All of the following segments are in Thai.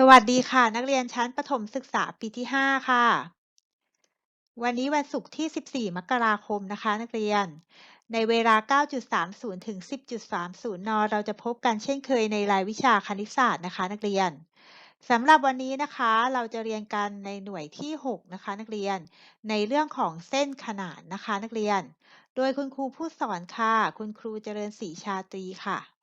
สวัสดีค่ะ นักเรียนชั้นประถมศึกษาปีที่ 5 ค่ะ วันนี้วันศุกร์ที่ 14 มกราคมนะคะ นักเรียน ในเวลา 9.30 ถึง 10.30 น เราจะพบกันเช่นเคยในรายวิชาคณิตศาสตร์นะคะ นักเรียนสำหรับวันนี้นะคะเราจะเรียนกันในหน่วยที่ 6 นะคะ นักเรียน ในเรื่องของเส้นขนานนะคะ นักเรียน โดยคุณครูผู้สอนค่ะ คุณครูเจริญศรีชาตรีค่ะ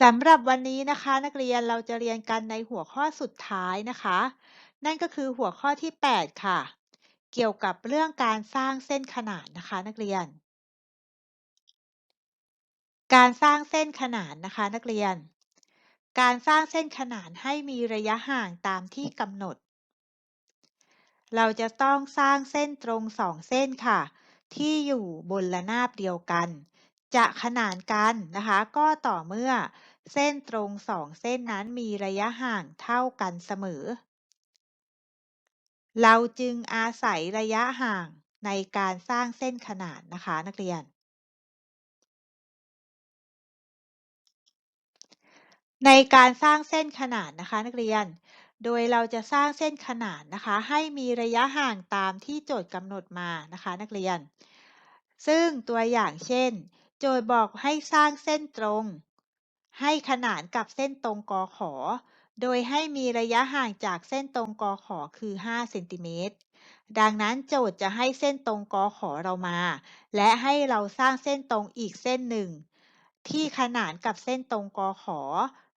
สำหรับวันนี้นะคะ นักเรียนเราจะเรียนกันในหัวข้อสุดท้ายนะคะ นั่นก็คือหัวข้อที่ 8 ค่ะ เกี่ยวกับเรื่องการสร้างเส้นขนานนะคะ นักเรียน การสร้างเส้นขนานนะคะ นักเรียน การสร้างเส้นขนานให้มีระยะห่างตามที่กำหนด เราจะต้องสร้างเส้นตรงสองเส้นค่ะ ที่อยู่บนระนาบเดียวกัน จะขนานกันนะคะ ก็ต่อเมื่อเส้นตรงสองเส้นนั้นมีระยะห่างเท่ากันเสมอ เราจึงอาศัยระยะห่างในการสร้างเส้นขนานนะคะนักเรียน ในการสร้างเส้นขนานนะคะนักเรียน โดยเราจะสร้างเส้นขนานนะคะ ให้มีระยะห่างตามที่โจทย์กำหนดมานะคะนักเรียน ซึ่งตัวอย่างเช่น โจทย์บอกให้สร้างเส้นตรง ให้ขนานกับเส้นตรงกอขอ โดยให้มีระยะห่างจากเส้นตรงกอขอคือ 5 เซนติเมตร ดังนั้นโจทย์จะให้เส้นตรงกอขอเรามา และให้เราสร้างเส้นตรงอีกเส้นหนึ่ง ที่ขนานกับเส้นตรงกอขอ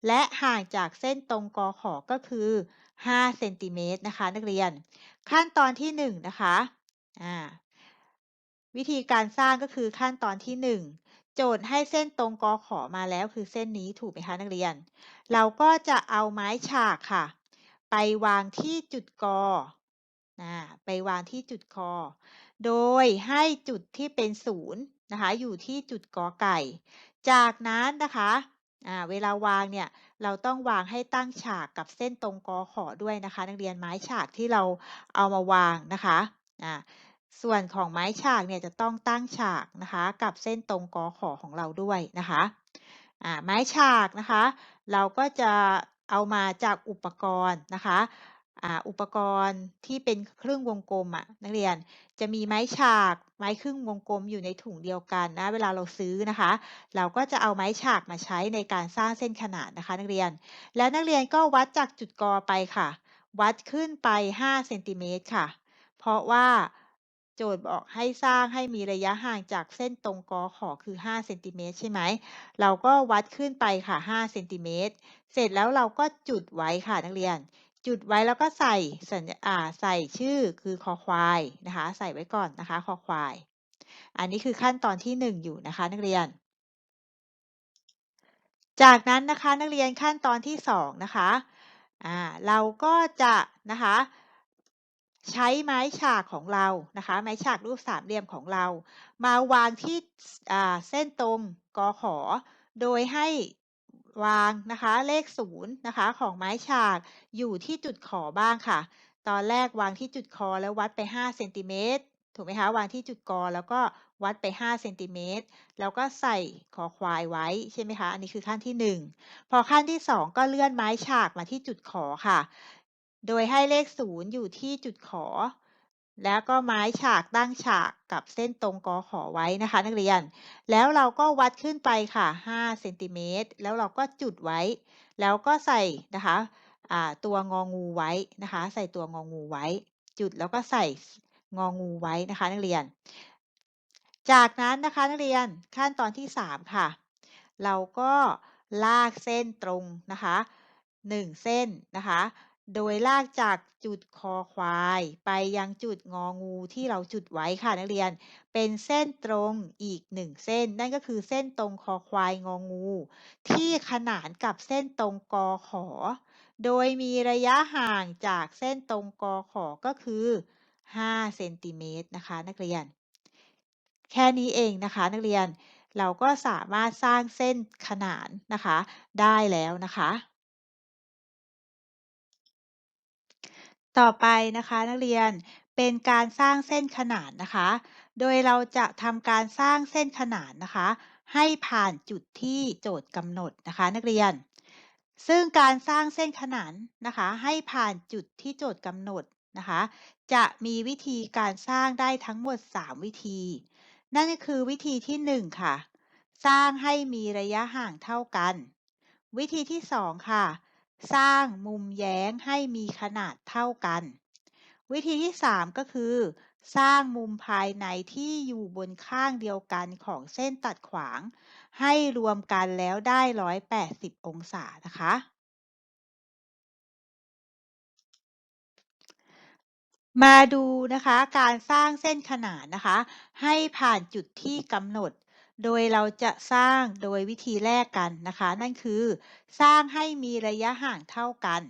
และห่างจากเส้นตรงกอขอก็คือ 5 เซนติเมตรนะคะนักเรียน ขั้นตอนที่ 1 นะคะ อ่าวิธีการสร้างก็คือขั้นตอนที่1 โจทย์ให้เส้นตรงกอขอมาแล้วคือเส้นนี้ถูกไหมคะนักเรียน เราก็จะเอาไม้ฉากค่ะ ไปวางที่จุดกอนะไปวางที่จุดกอโดยให้จุดที่เป็นศูนย์นะคะอยู่ที่จุดกอไก่ จากนั้นนะคะเวลาวางเนี่ยเราต้องวางให้ตั้งฉากกับเส้นตรงกอขอด้วยนะคะ นักเรียนไม้ฉากที่เราเอามาวางนะคะ ส่วนของไม้ฉากเนี่ยจะต้องตั้งฉากนะคะ กับเส้นตรงกอขอของเราด้วยนะคะไม้ฉากนะคะ เราก็จะเอามาจากอุปกรณ์นะคะอุปกรณ์ที่เป็นครึ่งวงกลมอะนักเรียนจะมีไม้ฉากไม้ครึ่งวงกลมอยู่ในถุงเดียวกันนะเวลาเราซื้อนะคะ เราก็จะเอาไม้ฉากมาใช้ในการสร้างเส้นขนานนะคะ นักเรียน แล้วนักเรียนก็วัดจากจุดกอไปค่ะ วัดขึ้นไป5เซนติเมตรค่ะ เพราะว่า โจทย์บอกให้สร้างให้มีระยะห่างจากเส้นตรงกอขอคือ5เซนติเมตรใช่ไหม เราก็วัดขึ้นไปค่ะ5เซนติเมตร เสร็จแล้วเราก็จุดไว้ค่ะนักเรียน จุดไว้แล้วก็ใส่สัญอ่าใส่ชื่อคือคอควายนะคะ ใส่ไว้ก่อนนะคะคอควาย อันนี้คือขั้นตอนที่ 1 อยู่นะคะนักเรียน จากนั้นนะคะนักเรียนขั้นตอนที่2นะคะอ่าเราก็จะนะคะ ใช้ไม้ฉากของเรานะคะ ไม้ฉากรูปสามเหลี่ยมของเรา มาวางที่เส้นตรงกอขอ โดยให้วางนะคะเลขศูนย์นะคะของไม้ฉากอยู่ที่จุดขอบ้างค่ะ ตอนแรกวางที่จุดคอแล้ววัดไป5เซนติเมตรถูกไหมคะ วางที่จุดกอแล้วก็วัดไป5เซนติเมตรแล้วก็ใส่คอควายไว้ใช่ไหมคะ อันนี้คือขั้นที่ 1 พอขั้นที่ 2 ก็เลื่อนไม้ฉากมาที่จุดขอค่ะ โดยให้เลขศูนย์อยู่ที่จุดขอ แล้วก็ไม้ฉากตั้งฉากกับเส้นตรงกอขอไว้นะคะ นักเรียน แล้วเราก็วัดขึ้นไปค่ะ5เซนติเมตรแล้วเราก็จุดไว้ แล้วก็ใส่นะคะตัวงองูไว้นะคะ ใส่ตัวงองูไว้ จุดแล้วก็ใส่งองูไว้นะคะ นักเรียน จากนั้นนะคะนักเรียนขั้นตอนที่ 3 ค่ะ เราก็ลากเส้นตรงนะคะ 1 เส้นนะคะ โดยลากจากจุดคอควาย ไปยังจุดงองูที่เราจุดไว้ค่ะนักเรียน เป็นเส้นตรงอีก1เส้น นั่นก็คือเส้นตรงคอควายงองู ที่ขนานกับเส้นตรงกอขอ โดยมีระยะห่างจากเส้นตรงกอขอก็คือ 5 เซนติเมตรนะคะนักเรียน แค่นี้เองนะคะนักเรียน เราก็สามารถสร้างเส้นขนานนะคะ ได้แล้วนะคะ ต่อไปนะคะนักเรียนเป็นการสร้างเส้นขนานนะคะ โดยเราจะทำการสร้างเส้นขนานนะคะ ให้ผ่านจุดที่โจทย์กำหนดนะคะ นักเรียน ซึ่งการสร้างเส้นขนานนะคะ ให้ผ่านจุดที่โจทย์กำหนดนะคะ จะมีวิธีการสร้างได้ทั้งหมด 3 วิธี นั่นก็คือวิธีที่ 1 ค่ะ สร้างให้มีระยะห่างเท่ากัน วิธีที่ 2 ค่ะ สร้างมุมแย้งให้มีขนาดเท่ากัน วิธีที่ 3 ก็คือ สร้างมุมภายในที่อยู่บนข้างเดียวกันของเส้นตัดขวาง ให้รวมกันแล้วได้ 180 องศานะคะ มาดูนะคะการสร้างเส้นขนานนะคะ ให้ผ่านจุดที่กำหนด โดยเราจะสร้างโดยวิธีแรกกันนะคะ นั่นคือ สร้างให้มีระยะห่างเท่ากัน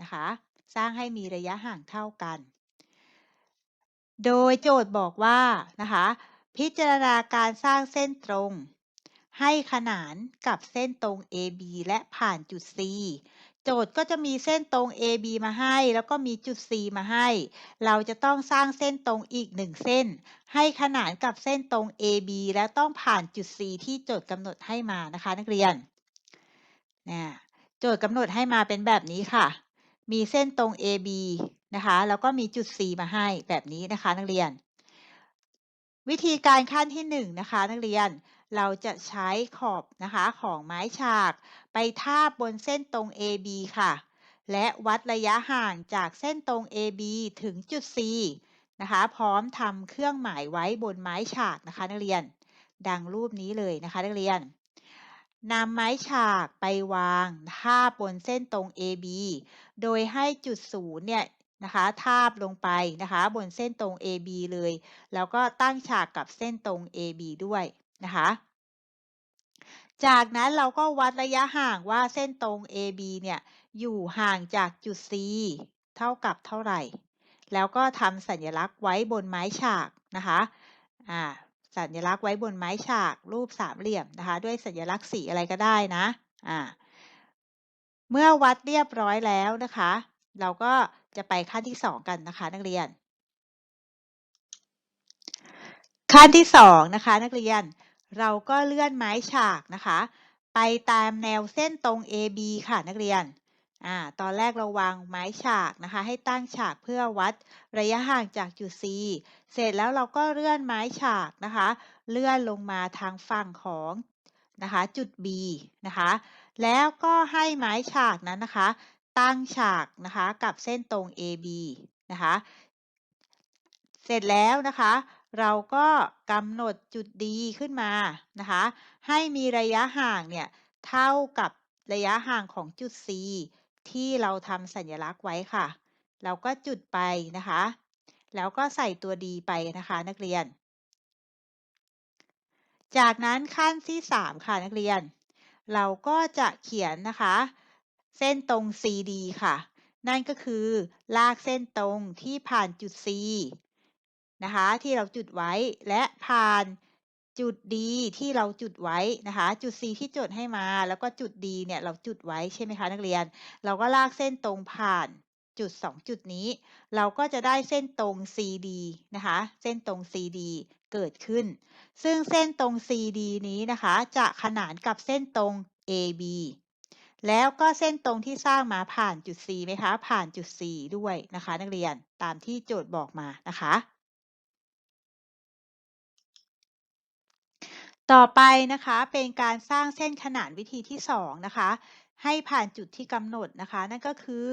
นะคะ สร้างให้มีระยะห่างเท่ากัน โดยโจทย์บอกว่านะคะ พิจารณาการสร้างเส้นตรง ให้ขนานกับเส้นตรง AB และผ่านจุด C โจทย์ก็จะมีเส้นตรง AB มาให้ แล้วก็มีจุด C มาให้ เราจะต้องสร้างเส้นตรงอีก1เส้น ให้ขนานกับเส้นตรง AB และต้องผ่านจุด C ที่โจทย์กำหนดให้มานะคะ นักเรียนนะโจทย์กำหนดให้มาเป็นแบบนี้ค่ะ มีเส้นตรง AB นะคะ แล้วก็มีจุด C มาให้แบบนี้นะคะ นักเรียน วิธีการขั้นที่1นนะคะ นักเรียน เราจะใช้ขอบนะคะของไม้ฉาก ไปทาบบนเส้นตรง AB ค่ะ และวัดระยะห่างจากเส้นตรง AB ถึงจุด C นะคะ พร้อมทำเครื่องหมายไว้บนไม้ฉากนะคะนักเรียน ดังรูปนี้เลยนะคะนักเรียนนำไม้ฉากไปวางทาบบนเส้นตรง AB โดยให้จุดศูนย์เนี่ยนะคะทาบลงไปนะคะ บนเส้นตรง AB เลย แล้วก็ตั้งฉากกับเส้นตรง AB ด้วย นะคะ จากนั้นเราก็วัดระยะห่างว่าเส้นตรง AB เนี่ยอยู่ห่างจากจุด C เท่ากับเท่าไหร่ แล้วก็ทำสัญลักษณ์ไว้บนไม้ฉากนะคะอ่าสัญลักษณ์ไว้บนไม้ฉากรูปสามเหลี่ยมนะคะ ด้วยสัญลักษณ์สีอะไรก็ได้นะอ่าเมื่อวัดเรียบร้อยแล้วนะคะ เราก็จะไปขั้นที่ 2 กันนะคะนักเรียน ขั้นที่ 2 นะคะนักเรียน เราก็เลื่อนไม้ฉากนะคะ ไปตามแนวเส้นตรง AB ค่ะนักเรียนอ่าตอนแรกเราวางไม้ฉากนะคะ ให้ตั้งฉากเพื่อวัดระยะห่างจากจุด C เสร็จแล้วเราก็เลื่อนไม้ฉากนะคะ เลื่อนลงมาทางฝั่งของนะคะจุด B นะคะ แล้วก็ให้ไม้ฉากนั้นนะคะ ตั้งฉากนะคะกับเส้นตรง AB นะคะ เสร็จแล้วนะคะ เราก็กำหนดจุด D ขึ้นมานะคะ ให้มีระยะห่างเนี่ยเท่ากับระยะห่างของจุด C ที่เราทำสัญลักษณ์ไว้ค่ะ เราก็จุดไปนะคะ แล้วก็ใส่ตัวดีไปนะคะนักเรียน จากนั้นขั้นที่ 3 ค่ะนักเรียน เราก็จะเขียนนะคะ เส้นตรง CD ค่ะ นั่นก็คือลากเส้นตรงที่ผ่านจุด C นะคะ ที่เราจุดไว้และผ่านจุด D ที่เราจุดไว้นะคะ จุด C ที่จดให้มา แล้วก็จุด D เนี่ยเราจุดไว้ใช่ไหมคะนักเรียน เราก็ลากเส้นตรงผ่านจุด 2 จุดนี้ เราก็จะได้เส้นตรง CD นะคะ เส้นตรง CD เกิดขึ้น ซึ่งเส้นตรง CD นี้นะคะ จะขนานกับเส้นตรง AB แล้วก็เส้นตรงที่สร้างมาผ่านจุด C ไหมคะ ผ่านจุด C ด้วยนะคะ นักเรียนตามที่โจทย์บอกมานะคะ ต่อไปนะคะเป็นการสร้างเส้นขนานวิธีที่2นะคะให้ผ่านจุดที่กำหนดนะคะ นั่นก็คือ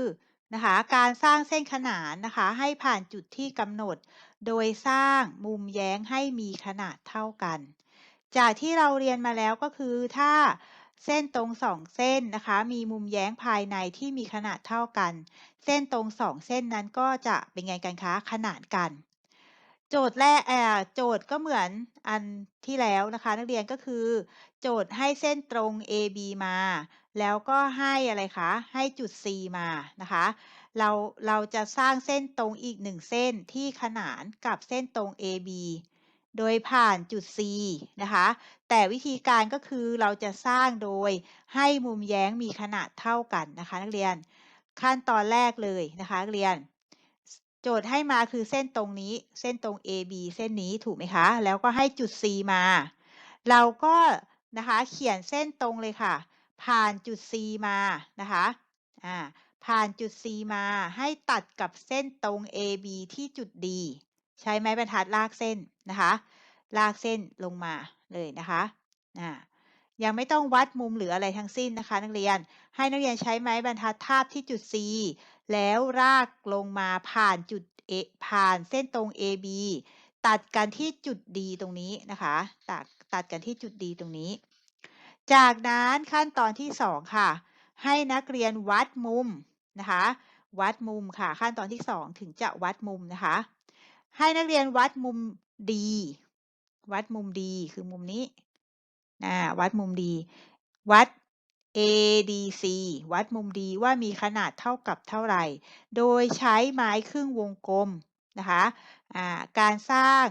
นะคะการสร้างเส้นขนานนะคะ ให้ผ่านจุดที่กำหนด โดยสร้างมุมแย้งให้มีขนาดเท่ากัน จากที่เราเรียนมาแล้วก็คือถ้าเส้นตรงสองเส้นนะคะ มีมุมแย้งภายในที่มีขนาดเท่ากัน เส้นตรงสองเส้นนั้นก็จะเป็นไงกันคะขนานกัน โจทย์แรกโจทย์ก็เหมือนอันที่แล้วนะคะ นักเรียนก็คือ โจทย์ให้เส้นตรง AB มา แล้วก็ให้อะไรคะให้จุด C มานะคะ เราเราจะสร้างเส้นตรงอีกหนึ่งเส้นที่ขนานกับเส้นตรง AB โดยผ่านจุด C นะคะ แต่วิธีการก็คือเราจะสร้างโดยให้มุมแย้งมีขนาดเท่ากันนะคะ นักเรียนขั้นตอนแรกเลยนะคะนักเรียน โจทย์ให้มาคือเส้นตรงนี้ เส้นตรง AB เส้นนี้ถูกไหมคะ แล้วก็ให้จุด C มา เราก็นะคะเขียนเส้นตรงเลยค่ะ ผ่านจุด C มานะคะอ่าผ่านจุด C มาให้ตัดกับเส้นตรง AB ที่จุด D ใช้ไม้บรรทัดลากเส้นนะคะ ลากเส้นลงมาเลยนะคะอ่ายังไม่ต้องวัดมุมหรืออะไรทั้งสิ้นนะคะ นักเรียน ให้นักเรียนใช้ไม้บรรทัดทาบที่จุด C แล้วรากลงมาผ่านจุด A ผ่านเส้นตรง AB ตัดกันที่จุด D ตรงนี้นะคะตัดตัดกันที่จุด D ตรงนี้ จากนั้นขั้นตอนที่ 2 ค่ะ ให้นักเรียนวัดมุมนะคะ วัดมุมค่ะ ขั้นตอนที่ 2 ถึงจะวัดมุมนะคะ ให้นักเรียนวัดมุม D วัดมุม D คือมุมนี้นะวัดมุม D วัด ADC วัดมุม D ว่ามีขนาดเท่ากับเท่าไหร่ โดยใช้ไม้ครึ่งวงกลมนะคะการสร้าง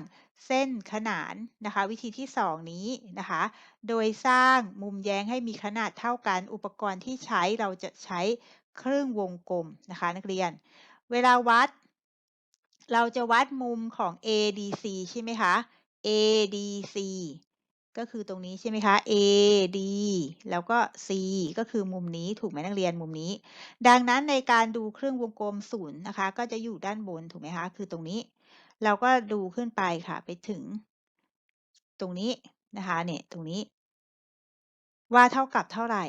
เส้นขนานนะคะวิธีที่ 2 นี้นะคะ โดยสร้างมุมแย้งให้มีขนาดเท่ากันอุปกรณ์ที่ใช้เราจะใช้ครึ่งวงกลมนะคะนักเรียน เวลาวัด เราจะวัดมุมของ ADC ใช่ไหมคะ ADC ก็คือตรงนี้ใช่ไหมคะ AD แล้วก็ C ก็คือมุมนี้ถูกไหมนักเรียนมุมนี้ ดังนั้นในการดูเครื่องวงกลมศูนย์นะคะ ก็จะอยู่ด้านบนถูกไหมคะ คือตรงนี้ เราก็ดูขึ้นไปค่ะ ไปถึง ตรงนี้นะคะ เนี่ยตรงนี้ ว่าเท่ากับเท่าไหร่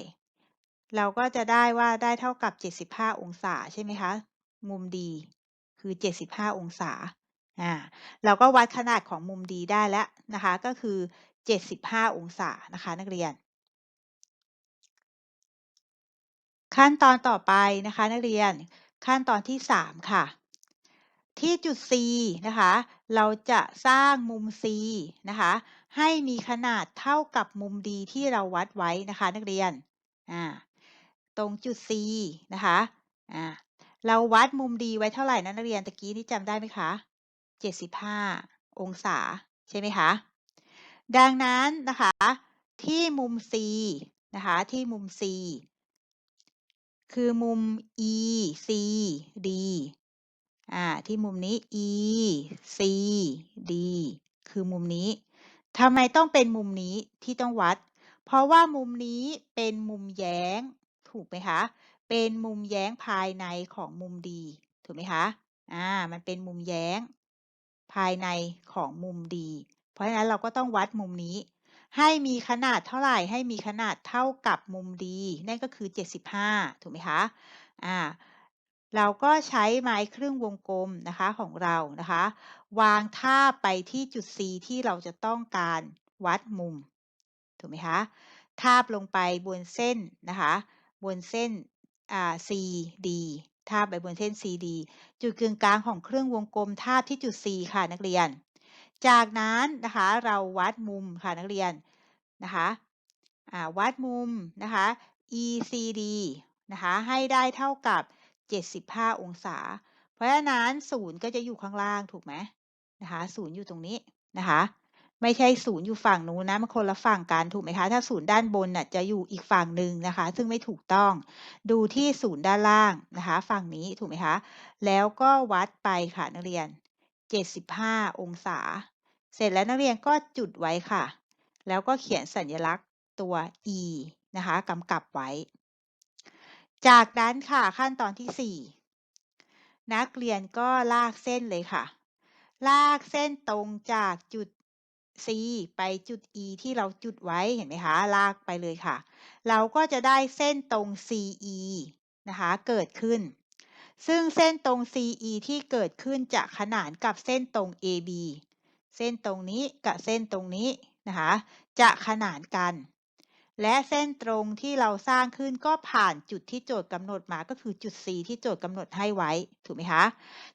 เราก็จะได้ว่าได้เท่ากับ 75 องศาใช่ไหมคะ มุมดีคือ 75 องศาอ่าเราก็วัดขนาดของมุมดีได้แล้วนะคะ ก็คือ 75 องศานะคะนักเรียน ขั้นตอนต่อไปนะคะนักเรียนขั้นตอนที่ 3 ค่ะ ที่จุด C นะคะ เราจะสร้างมุม C นะคะ ให้มีขนาดเท่ากับมุมดีที่เราวัดไว้นะคะนักเรียนอ่าตรงจุด C นะคะอ่าเราวัดมุมดีไว้เท่าไหร่นะนักเรียนตะกี้นี่จำได้ไหมคะ75 องศาใช่ไหมคะ ดังนั้นนะคะที่มุม C นะคะที่มุม C คือมุม ECD อ่าที่มุมนี้ ECD คือมุมนี้ทำไมต้องเป็นมุมนี้ที่ต้องวัด เพราะว่ามุมนี้เป็นมุมแย้งถูกไหมคะ เป็นมุมแย้งภายในของมุมดีถูกไหมคะ อ่า มันเป็นมุมแย้งภายในของมุมดีเพ ราะฉะนั้นเราก็ต้องวัดมุมนี้ ให้มีขนาดเท่าไหร่ ให้มีขนาดเท่ากับมุมดี นั่นก็คือ 75 ถูกไหมคะ อ่า เราก็ใช้ไม้ครึ่งวงกลมนะคะของเรานะคะ วางท่าไปที่จุด C ที่เราจะต้องการวัดมุม ถูกไหมคะ ทาบลงไปบนเส้นนะคะ บนเส้นอ่า CD ทาบไปบนเส้น CD จุดกึ่งกลางของเครื่องวงกลมทาบที่จุด C ค่ะนักเรียน จากนั้นนะคะเราวัดมุมค่ะนักเรียนนะคะวัดมุมนะคะ ECD นะคะให้ได้เท่ากับ 75 องศา เพราะฉะนั้นศูนย์ก็จะอยู่ข้างล่างถูกไหมนะคะศูนย์อยู่ตรงนี้นะคะไม่ใช่ศูนย์อยู่ฝั่งนู้นนะมันคนละฝั่งกันถูกไหมคะ ถ้าศูนย์ด้านบนน่ะจะอยู่อีกฝั่งหนึ่งนะคะ ซึ่งไม่ถูกต้องดูที่ศูนย์ด้านล่างนะคะ ฝั่งนี้ถูกไหมคะ แล้วก็วัดไปค่ะนักเรียน 75 องศา เสร็จแล้วนักเรียนก็จุดไว้ค่ะ แล้วก็เขียนสัญลักษณ์ตัว e นะคะกำกับไว้ จากนั้นค่ะขั้นตอนที่ 4 นักเรียนก็ลากเส้นเลยค่ะ ลากเส้นตรงจากจุด C ไปจุด E ที่เราจุดไว้เห็นไหมคะ ลากไปเลยค่ะ เราก็จะได้เส้นตรง CE นะคะ เกิดขึ้น ซึ่งเส้นตรง CE ที่เกิดขึ้นจะขนานกับเส้นตรง AB เส้นตรงนี้กับเส้นตรงนี้นะคะ จะขนานกัน และเส้นตรงที่เราสร้างขึ้นก็ผ่านจุดที่โจทย์กำหนดมาก็คือจุด C ที่โจทย์กำหนดให้ไว้ ถูกไหมคะ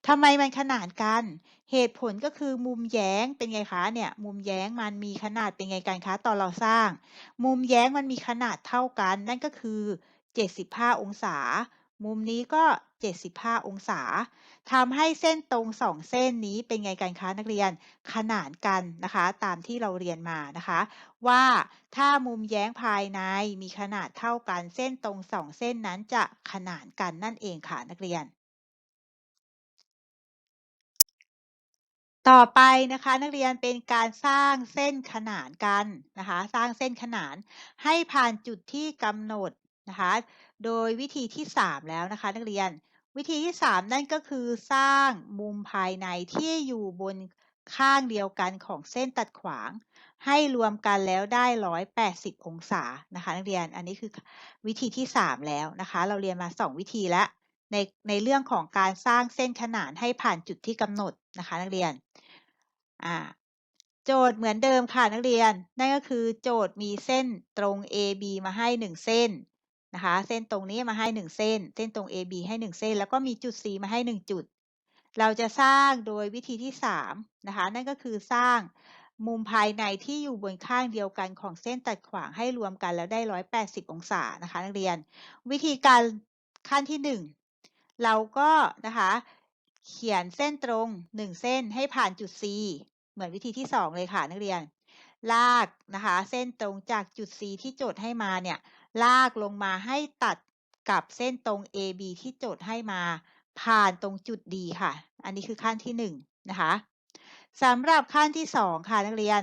ทำไมมันขนานกัน เหตุผลก็คือมุมแย้งเป็นไงคะเนี่ย มุมแย้งมันมีขนาดเป็นไงกันคะตอนเราสร้าง มุมแย้งมันมีขนาดเท่ากัน นั่นก็คือ 75 องศา มุมนี้ก็ 75 องศาทำให้เส้นตรงสองเส้นนี้เป็นไงกันคะนักเรียนขนานกันนะคะ ตามที่เราเรียนมานะคะ ว่าถ้ามุมแย้งภายในมีขนาดเท่ากันเส้นตรงสองเส้นนั้นจะขนานกันนั่นเองค่ะนักเรียน ต่อไปนะคะนักเรียนเป็นการสร้างเส้นขนานกันนะคะ สร้างเส้นขนานให้ผ่านจุดที่กำหนดนะคะ โดยวิธีที่ 3 แล้วนะคะ นักเรียน วิธีที่ 3 นั่นก็คือสร้างมุมภายในที่อยู่บนข้างเดียวกันของเส้นตัดขวาง ให้รวมกันแล้วได้ 180 องศานะคะนักเรียนอันนี้คือวิธีที่ 3 แล้วนะคะ เราเรียนมา 2 วิธีแล้วในในเรื่องของการสร้างเส้นขนานให้ผ่านจุดที่กำหนดนะคะนักเรียนอ่าโจทย์เหมือนเดิมค่ะนักเรียน นั่นก็คือโจทย์มีเส้นตรง AB มาให้ 1 เส้น นะคะ เส้นตรงนี้มาให้ 1 เส้น เส้นตรง AB ให้ 1 เส้น แล้วก็มีจุด C มาให้ 1 จุด เราจะสร้างโดยวิธีที่3นะคะ นั่นก็คือสร้างมุมภายในที่อยู่บนข้างเดียวกันของเส้นตัดขวางให้รวมกันแล้วได้ 180 องศานะคะนักเรียน วิธีการขั้นที่ 1 เราก็นะคะเขียนเส้นตรง 1 เส้นให้ผ่านจุด C เหมือนวิธีที่ 2 เลยค่ะนักเรียน ลากนะคะ เส้นตรงจากจุด C ที่โจทย์ให้มาเนี่ย ลากลงมาให้ตัดกับเส้นตรง AB ที่โจทย์ให้มา ผ่านตรงจุด D ค่ะ อันนี้คือขั้นที่1นะคะสำหรับขั้นที่ 2 ค่ะนักเรียน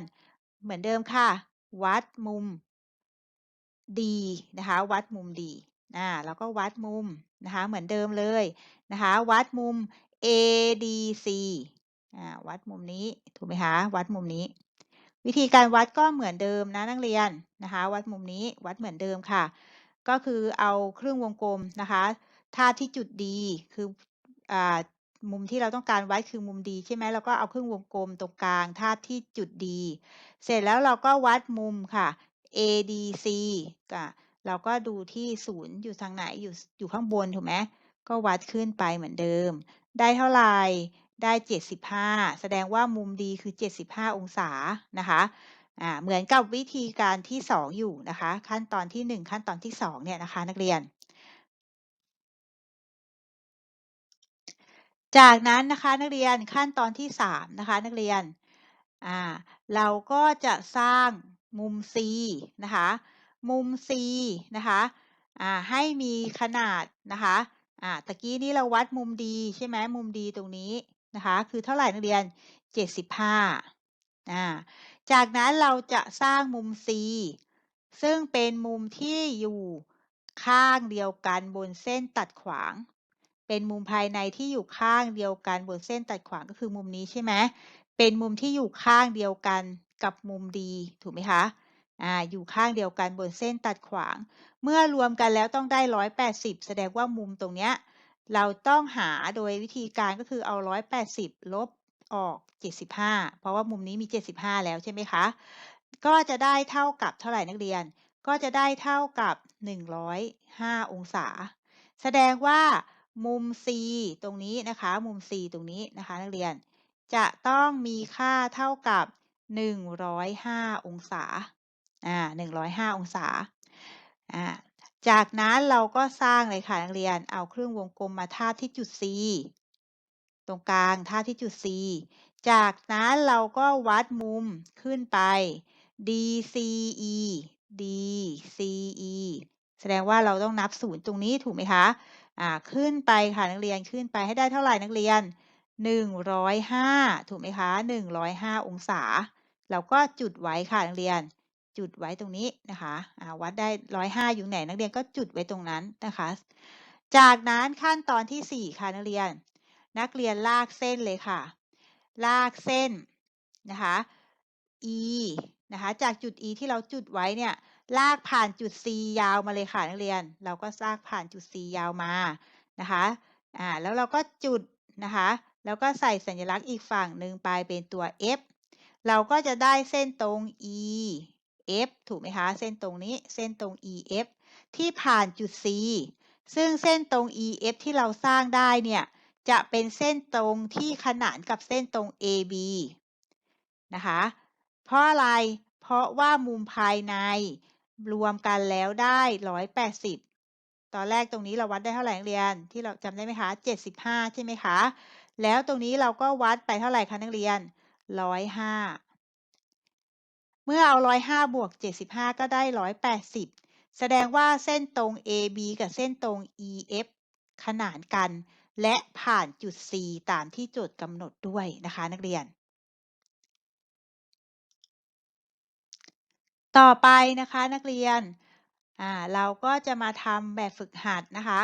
เหมือนเดิมค่ะ วัดมุม D นะคะ วัดมุม D อ่าแล้วก็วัดมุมนะคะ เหมือนเดิมเลยนะคะ วัดมุม ADC อ่าวัดมุมนี้ถูกไหมคะ วัดมุมนี้ วิธีการวัดก็เหมือนเดิมนะนักเรียนนะคะ วัดมุมนี้วัดเหมือนเดิมค่ะ ก็คือเอาเครึ่องวงกลมนะคะทาที่จุด D คืออ่ามุมที่เราต้องการวัดคือมุม D ใช่ไหมเราก็เอาเครึ่องวงกลมตรงกลางทาที่จุด D เสร็จแล้วเราก็วัดมุมค่ะ ADC ก็เราก็ดูที่ศูนย์อยู่ทางไหนอยู่อยู่ข้างบนถูกไหมก็วัดขึ้นไปเหมือนเดิม ได้เท่าไหร่ ได้ 75 แสดงว่ามุมดีคือ 75 องศานะคะอ่าเหมือนกับวิธีการที่ 2 อยู่นะคะ ขั้นตอนที่ 1 ขั้นตอนที่ 2 เนี่ยนะคะ นักเรียน จากนั้นนะคะนักเรียนขั้นตอนที่ 3 นะคะ นักเรียนอ่าเราก็จะสร้างมุม C นะคะ มุม C นะคะอ่าให้มีขนาดนะคะอ่าตะกี้นี้เราวัดมุมดีใช่ไหมมุมดีตรงนี้ นะคะ คือเท่าไหร่นักเรียน 75อ่าจากนั้นเราจะสร้างมุม C ซึ่งเป็นมุมที่อยู่ข้างเดียวกันบนเส้นตัดขวาง เป็นมุมภายในที่อยู่ข้างเดียวกันบนเส้นตัดขวางก็คือมุมนี้ใช่ไหมเป็นมุมที่อยู่ข้างเดียวกันกับมุมดีถูกไหมคะอ่าอยู่ข้างเดียวกันบนเส้นตัดขวาง เมื่อรวมกันแล้วต้องได้ 180 แสดงว่ามุมตรงเนี้ย เราต้องหาโดยวิธีการก็คือเอา 180 ลบออก 75 เพราะว่ามุมนี้มี 75 แล้วใช่ไหมคะ ก็จะได้เท่ากับเท่าไหร่นักเรียน ก็จะได้เท่ากับ 105 องศา แสดงว่ามุม C ตรงนี้นะคะ มุม C ตรงนี้นะคะนักเรียน จะต้องมีค่าเท่ากับ 105 องศา อ่า 105 องศา อ่า จากนั้นเราก็สร้างเลยค่ะนักเรียนเอาเครื่องวงกลมมาทาบที่จุด C ตรงกลางทาบที่จุด C จากนั้นเราก็วัดมุมขึ้นไป DCE DCE แสดงว่าเราต้องนับศูนย์ตรงนี้ถูกไหมคะอ่าขึ้นไปค่ะนักเรียนขึ้นไปให้ได้เท่าไหร่นักเรียน 105 ถูกไหมคะ 105 องศา เราก็จุดไว้ค่ะนักเรียน จุดไว้ตรงนี้นะคะวัดได้105อยู่ไหนนักเรียนก็จุดไว้ตรงนั้นนะคะ จากนั้นขั้นตอนที่ 4 ค่ะนักเรียน นักเรียนลากเส้นเลยค่ะ ลากเส้นนะคะ E นะคะจากจุด E ที่เราจุดไว้เนี่ยลากผ่านจุด C ยาวมาเลยค่ะนักเรียน เราก็ลากผ่านจุด C ยาวมานะคะอ่าแล้วเราก็จุดนะคะแล้วก็ใส่สัญลักษณ์อีกฝั่งหนึ่งไปเป็นตัว F เราก็จะได้เส้นตรง E F ถูกไหมคะ เส้นตรงนี้เส้นตรง EF ที่ผ่านจุด C ซึ่งเส้นตรง EF ที่เราสร้างได้เนี่ย จะเป็นเส้นตรงที่ขนานกับเส้นตรง AB นะคะ เพราะอะไร เพราะว่ามุมภายในรวมกันแล้วได้ 180 ตอนแรกตรงนี้เราวัดได้เท่าไหร่นักเรียน ที่เราจำได้ไหมคะ 75 ใช่ไหมคะ แล้วตรงนี้เราก็วัดไปเท่าไหร่คะนักเรียน 105 เมื่อเอา 105 บวก 75 ก็ได้ 180 แสดงว่าเส้นตรง AB กับเส้นตรง EF ขนานกัน และผ่านจุด C ตามที่จุดกำหนดด้วยนะคะนักเรียน ต่อไปนะคะนักเรียน เราก็จะมาทำแบบฝึกหัดนะคะ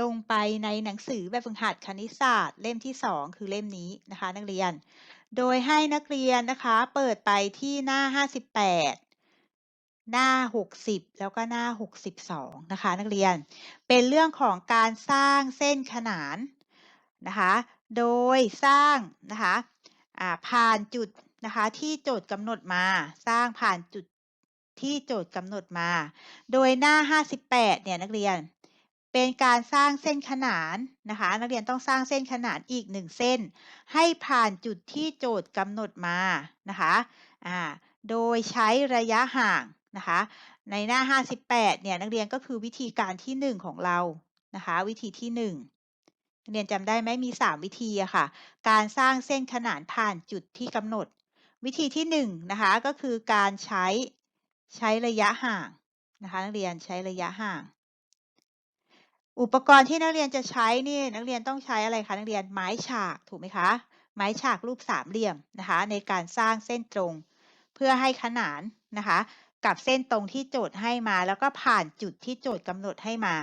ลงไปในหนังสือแบบฝึกหัดคณิตศาสตร์ เล่มที่ 2 คือเล่มนี้นะคะ นักเรียน โดยให้นักเรียนนะคะเปิดไปที่หน้า 58 หน้า 60 แล้วก็หน้า 62 นะคะ นักเรียนเป็นเรื่องของการสร้างเส้นขนานนะคะ โดยสร้างนะคะผ่านจุดนะคะที่โจทย์กำหนดมาสร้างผ่านจุดที่โจทย์กำหนดมา โดยหน้า 58 เนี่ยนักเรียน เป็นการสร้างเส้นขนานนะคะ นักเรียนต้องสร้างเส้นขนานอีก1เส้น ให้ผ่านจุดที่โจทย์กำหนดมานะคะอ่าโดยใช้ระยะห่างนะคะ ในหน้า 58 เนี่ยนักเรียนก็คือวิธีการที่ 1 ของเรานะคะ วิธีที่ 1นักเรียนจำได้ไหมมี 3 วิธีอะค่ะ การสร้างเส้นขนานผ่านจุดที่กำหนด วิธีที่1นะคะก็คือการใช้ใช้ระยะห่างนะคะนักเรียนใช้ระยะห่าง อุปกรณ์ที่นักเรียนจะใช้นี่นักเรียนต้องใช้อะไรคะนักเรียนไม้ฉากถูกไหมคะ ไม้ฉากรูปสามเหลี่ยมนะคะ ในการสร้างเส้นตรง เพื่อให้ขนานนะคะ กับเส้นตรงที่โจทย์ให้มา แล้วก็ผ่านจุดที่โจทย์กำหนดให้มา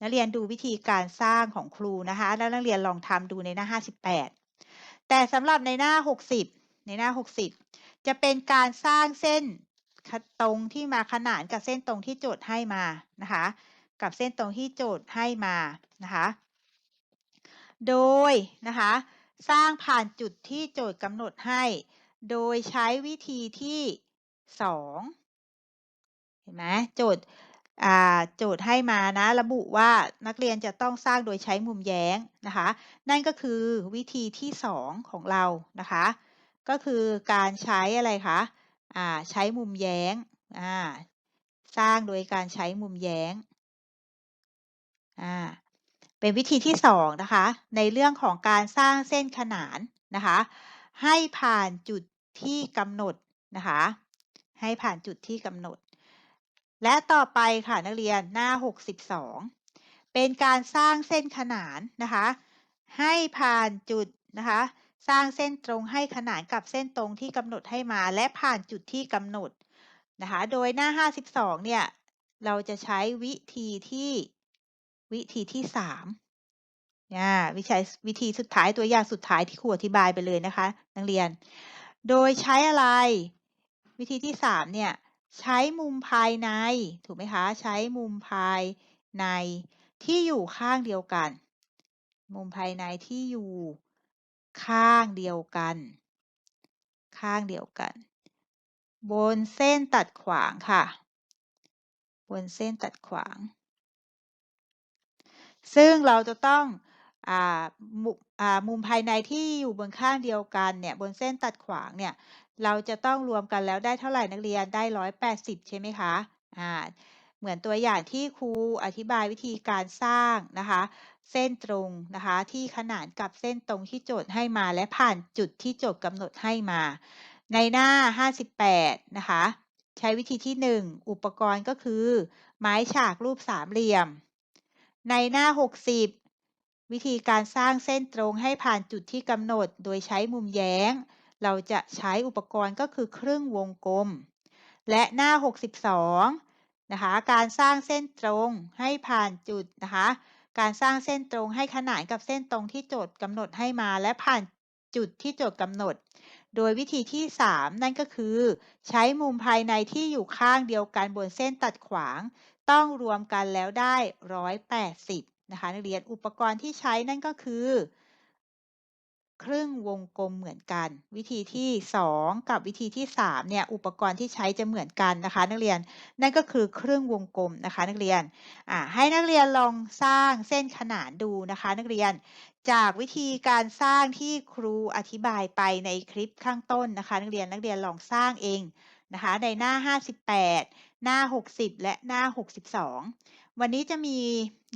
นักเรียนดูวิธีการสร้างของครูนะคะ แล้วนักเรียนลองทำดูในหน้า 58 แต่สำหรับในหน้า 60 ในหน้า 60 จะเป็นการสร้างเส้นตรงที่มาขนานกับเส้นตรงที่โจทย์ให้มานะคะ กับเส้นตรงที่โจทย์ให้มานะคะ โดยนะคะสร้างผ่านจุดที่โจทย์กำหนดให้ โดยใช้วิธีที่ 2 เห็นไหมโจทย์โจทย์ให้มานะระบุว่านักเรียนจะต้องสร้างโดยใช้มุมแย้งนะคะ นั่นก็คือวิธีที่ 2 ของเรานะคะ ก็คือการใช้อะไรคะใช้มุมแย้งสร้างโดยการใช้มุมแย้ง เป็นวิธีที่2นะคะ ในเรื่องของการสร้างเส้นขนานนะคะ ให้ผ่านจุดที่กำหนดนะคะ ให้ผ่านจุดที่กำหนด และต่อไปค่ะนักเรียนหน้า 62 เป็นการสร้างเส้นขนานนะคะ ให้ผ่านจุดนะคะ สร้างเส้นตรงให้ขนานกับเส้นตรงที่กำหนดให้มา และผ่านจุดที่กำหนดนะคะ โดยหน้า 52 เนี่ย เราจะใช้วิธีที่ วิธีที่3นะวิชัยวิธีสุดท้ายตัวอย่างสุดท้ายที่ครูอธิบายไปเลยนะคะ นักเรียน โดยใช้อะไร วิธีที่3เนี่ย ใช้มุมภายใน ถูกไหมคะ ใช้มุมภายในที่อยู่ข้างเดียวกัน มุมภายในที่อยู่ข้างเดียวกัน ข้างเดียวกัน บนเส้นตัดขวางค่ะ บนเส้นตัดขวาง ซึ่งเราจะต้องอมุมุมภายในที่อยู่บนข้างเดียวกันเนี่ยบนเส้นตัดขวางเนี่ยเราจะต้องรวมกันแล้วได้เท่าไหร่นักเรียนได้ 180 ใช่ไหมคะอ่าเหมือนตัวอย่างที่ครูอธิบายวิธีการสร้างนะคะ เส้นตรงนะคะที่ขนานกับเส้นตรงที่โจทย์ให้มาและผ่านจุดที่โจทย์กำหนดให้มา ในหน้า 58 นะคะ ใช้วิธีที่ 1 อุปกรณ์ก็คือ ไม้ฉากรูปสามเหลี่ยม ในหน้า 60 วิธีการสร้างเส้นตรงให้ผ่านจุดที่กำหนด โดยใช้มุมแย้ง เราจะใช้อุปกรณ์ก็คือครึ่งวงกลม และหน้า 62 นะคะ การสร้างเส้นตรงให้ผ่านจุดนะคะ การสร้างเส้นตรงให้ขนานกับเส้นตรงที่โจทย์กำหนดให้มา และผ่านจุดที่โจทย์กำหนด โดยวิธีที่ 3 นั่นก็คือ ใช้มุมภายในที่อยู่ข้างเดียวกันบนเส้นตัดขวาง ต้องรวมกันแล้วได้ 180 นะคะนักเรียนอุปกรณ์ที่ใช้นั่นก็คือ ครึ่งวงกลมเหมือนกัน วิธีที่ 2 กับวิธีที่3เนี่ยอุปกรณ์ที่ใช้จะเหมือนกันนะคะ นักเรียนนั่นก็คือครึ่งวงกลมนะคะ นักเรียนให้นักเรียนลองสร้างเส้นขนานดูนะคะ นักเรียนจากวิธีการสร้างที่ครูอธิบายไปในคลิปข้างต้นนะคะ นักเรียนนักเรียนลองสร้างเอง นะคะในหน้า 58 หน้า 60 และหน้า 62 วันนี้จะมี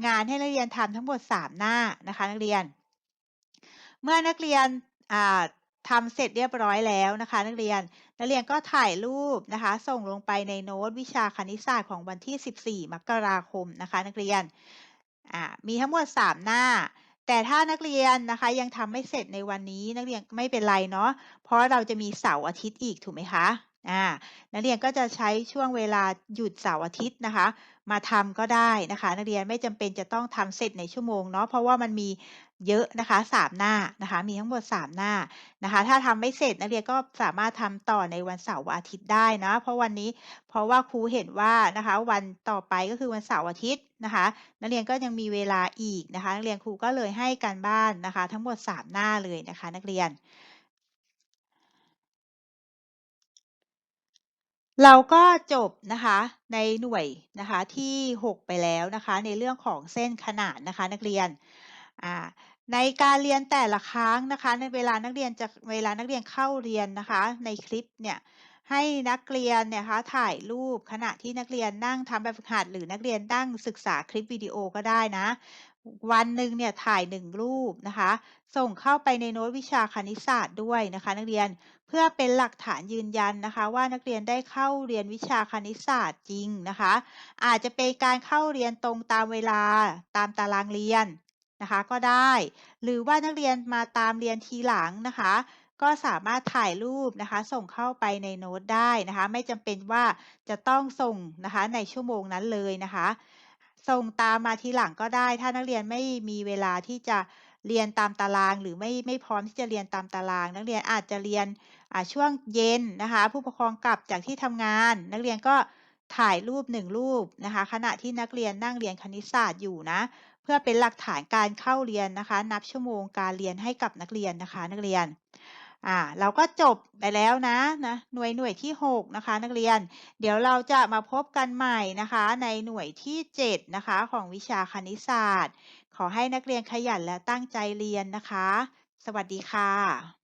งานให้นักเรียนทำทั้งหมด 3 หน้านะคะนักเรียน เมื่อนักเรียนทำเสร็จเรียบร้อยแล้วนะคะ นักเรียน นักเรียนก็ถ่ายรูปนะคะ ส่งลงไปในโน้ตวิชาคณิตศาสตร์ของวันที่ 14 มกราคมนะคะ นักเรียนมีทั้งหมด 3 หน้า แต่ถ้านักเรียนนะคะยังทำไม่เสร็จในวันนี้นักเรียนไม่เป็นไรเนาะเพราะเราจะมีเสาร์อาทิตย์อีกถูกไหมคะ อานักเรียนก็จะใช้ช่วงเวลาหยุดเสาร์อาทิตย์นะคะ มาทำก็ได้นะคะ นักเรียนไม่จำเป็นจะต้องทำเสร็จในชั่วโมงเนาะเพราะว่ามันมีเยอะนะคะ3หน้านะคะ มีทั้งหมด 3 หน้านะคะ ถ้าทำไม่เสร็จนักเรียนก็สามารถทำต่อในวันเสาร์อาทิตย์ได้นะเพราะวันนี้เพราะว่าครูเห็นว่านะคะวันต่อไปก็คือวันเสาร์อาทิตย์นะคะ นักเรียนก็ยังมีเวลาอีกนะคะ นักเรียนครูก็เลยให้การบ้านนะคะ ทั้งหมด 3 หน้าเลยนะคะ นักเรียน เราก็จบนะคะในหน่วยนะคะที่ 6 ไปแล้วนะคะในเรื่องของเส้นขนานนะคะนักเรียนในการเรียนแต่ละครั้งนะคะในเวลานักเรียนจะเวลานักเรียนเข้าเรียนนะคะในคลิปเนี่ยให้นักเรียนเนี่ยนะคะถ่ายรูปขณะที่นักเรียนนั่งทำแบบฝึกหัดหรือนักเรียนนั่งศึกษาคลิปวิดีโอก็ได้นะ วันหนึ่งเนี่ยถ่าย1รูปนะคะ ส่งเข้าไปในโน้ตวิชาคณิตศาสตร์ด้วยนะคะ นักเรียนเพื่อเป็นหลักฐานยืนยันนะคะ ว่านักเรียนได้เข้าเรียนวิชาคณิตศาสตร์จริงนะคะ อาจจะเป็นการเข้าเรียนตรงตามเวลาตามตารางเรียนนะคะ ก็ได้ หรือว่านักเรียนมาตามเรียนทีหลังนะคะ ก็สามารถถ่ายรูปนะคะ ส่งเข้าไปในโน้ตได้นะคะ ไม่จำเป็นว่าจะต้องส่งนะคะในชั่วโมงนั้นเลยนะคะ ส่งตามมาทีหลังก็ได้ ถ้านักเรียนไม่มีเวลาที่จะเรียนตามตาราง หรือไม่ไม่พร้อมที่จะเรียนตามตาราง นักเรียนอาจจะเรียนช่วงเย็นนะคะ ผู้ปกครองกลับจากที่ทำงาน นักเรียนก็ถ่ายรูป1รูปนะคะ ขณะที่นักเรียนนั่งเรียนคณิตศาสตร์อยู่นะ เพื่อเป็นหลักฐานการเข้าเรียนนะคะ นับชั่วโมงการเรียนให้กับนักเรียนนะคะ นักเรียน อ่าเราก็จบไปแล้วนะนะหน่วยหน่วยที่ 6 นะคะ นักเรียน เดี๋ยวเราจะมาพบกันใหม่นะคะ ในหน่วยที่ 7 นะคะ ของวิชาคณิตศาสตร์ ขอให้นักเรียนขยันและตั้งใจเรียนนะคะ สวัสดีค่ะ